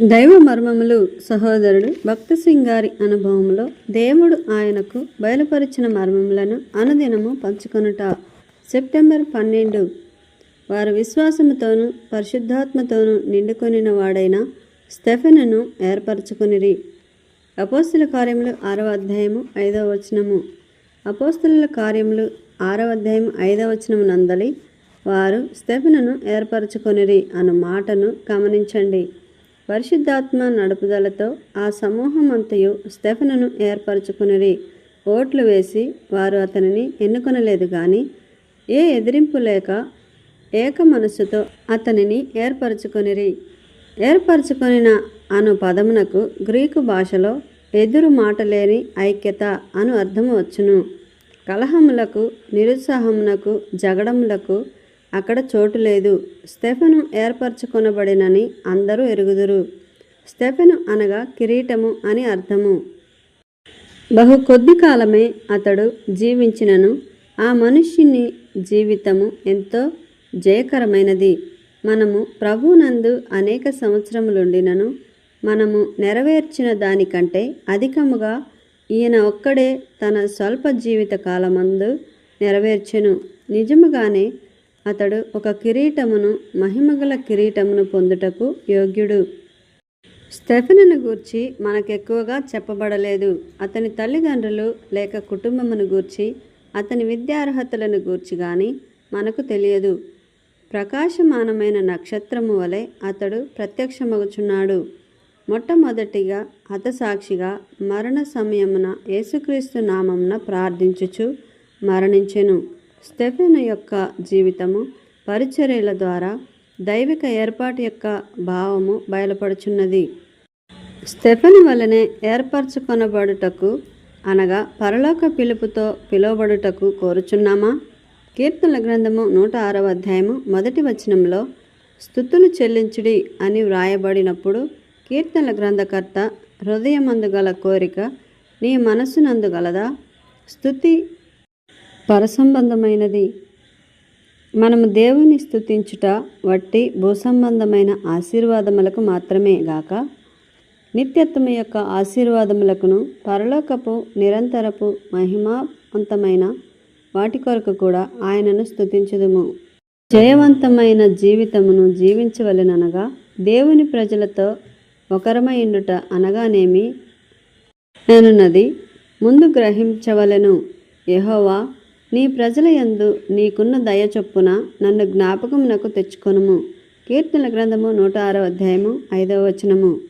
దైవ మర్మములు సహోదరుడు భక్త సింగారి అనుభవంలో దేవుడు ఆయనకు బయలుపరిచిన మర్మములను అనుదినము పంచుకొనుట. సెప్టెంబర్ పన్నెండు. వారు విశ్వాసముతోనూ పరిశుద్ధాత్మతోనూ నిండుకొనిన వాడైన స్టెఫెన్ను ఏర్పరచుకునిరి. అపోస్తుల కార్యములు ఆరవ అధ్యాయము ఐదవ వచనము. అపోస్తుల కార్యములు ఆరవ అధ్యాయం ఐదవ వచనము నందలి వారు స్టెఫెన్ను ఏర్పరచుకొనిరి అన్న మాటను గమనించండి. పరిశుద్ధాత్మ నడుపుదలతో ఆ సమూహం అంతయు స్టెఫనను ఏర్పరచుకునిరి. ఓట్లు వేసి వారు అతనిని ఎన్నుకొనలేదు కానీ ఏ ఎదిరింపు లేక ఏక మనస్సుతో అతనిని ఏర్పరచుకొనిరి. ఏర్పరచుకొనిన అను పదమునకు గ్రీకు భాషలో ఎదురు మాట లేని ఐక్యత అను అర్థము వచ్చును. కలహములకు నిరుత్సాహమునకు జగడములకు అక్కడ చోటు లేదు. స్టెఫెను ఏర్పరచుకొనబడినని అందరూ ఎరుగుదురు. స్టెఫెను అనగా కిరీటము అని అర్థము. బహు కొద్ది కాలమే అతడు జీవించినను. ఆ మనుష్యుని జీవితము ఎంతో జయకరమైనది. మనము ప్రభునందు అనేక సంవత్సరములుండినను. మనము నెరవేర్చిన దానికంటే అధికముగా ఈయన ఒక్కడే తన స్వల్ప జీవిత కాలమందు నెరవేర్చెను. నిజముగానే అతడు ఒక కిరీటమును మహిమగల కిరీటమును పొందుటకు యోగ్యుడు. స్టెఫెనును గూర్చి మనకెక్కువగా చెప్పబడలేదు. అతని తల్లిదండ్రులు లేక కుటుంబమును గూర్చి అతని విద్యార్హతలను గూర్చి కానీ మనకు తెలియదు. ప్రకాశమానమైన నక్షత్రము వలె అతడు ప్రత్యక్షమగుచున్నాడు. మొట్టమొదటిగా హతసాక్షిగా మరణ సమయమున యేసుక్రీస్తు నామమున ప్రార్థించుచు మరణించెను. స్టెఫెన్ యొక్క జీవితము పరిచర్యల ద్వారా దైవిక ఏర్పాటు యొక్క భావము బయలుపడుచున్నది. స్టెఫెన్ వలనే ఏర్పరచుకొనబడుటకు అనగా పరలోక పిలుపుతో పిలువబడుటకు కోరుచున్నామా? కీర్తన గ్రంథము నూట ఆరవ అధ్యాయము మొదటి వచనంలో స్థుతులు చెల్లించుడి అని వ్రాయబడినప్పుడు కీర్తనల గ్రంథకర్త హృదయమందు గల కోరిక నీ మనస్సునందు గలదా? స్థుతి పరసంబంధమైనది. మనము దేవుని స్థుతించుట వట్టి భూసంబంధమైన ఆశీర్వాదములకు మాత్రమే గాక నిత్యత్వము యొక్క ఆశీర్వాదములకును పరలోకపు నిరంతరపు మహిమావంతమైన వాటి కొరకు కూడా ఆయనను స్థుతించుదుము జయవంతమైన జీవితమును జీవించవలెననగా దేవుని ప్రజలతో ఒకరమైండుట అనగానేమి? నేనున్నది ముందు గ్రహించవలెను. యహోవా నీ ప్రజల యందు నీకున్న దయ చొప్పున నన్ను జ్ఞాపకమునకు తెచ్చుకొనుము. కీర్తన గ్రంథము నూట ఆరో అధ్యాయము ఐదవ వచనము.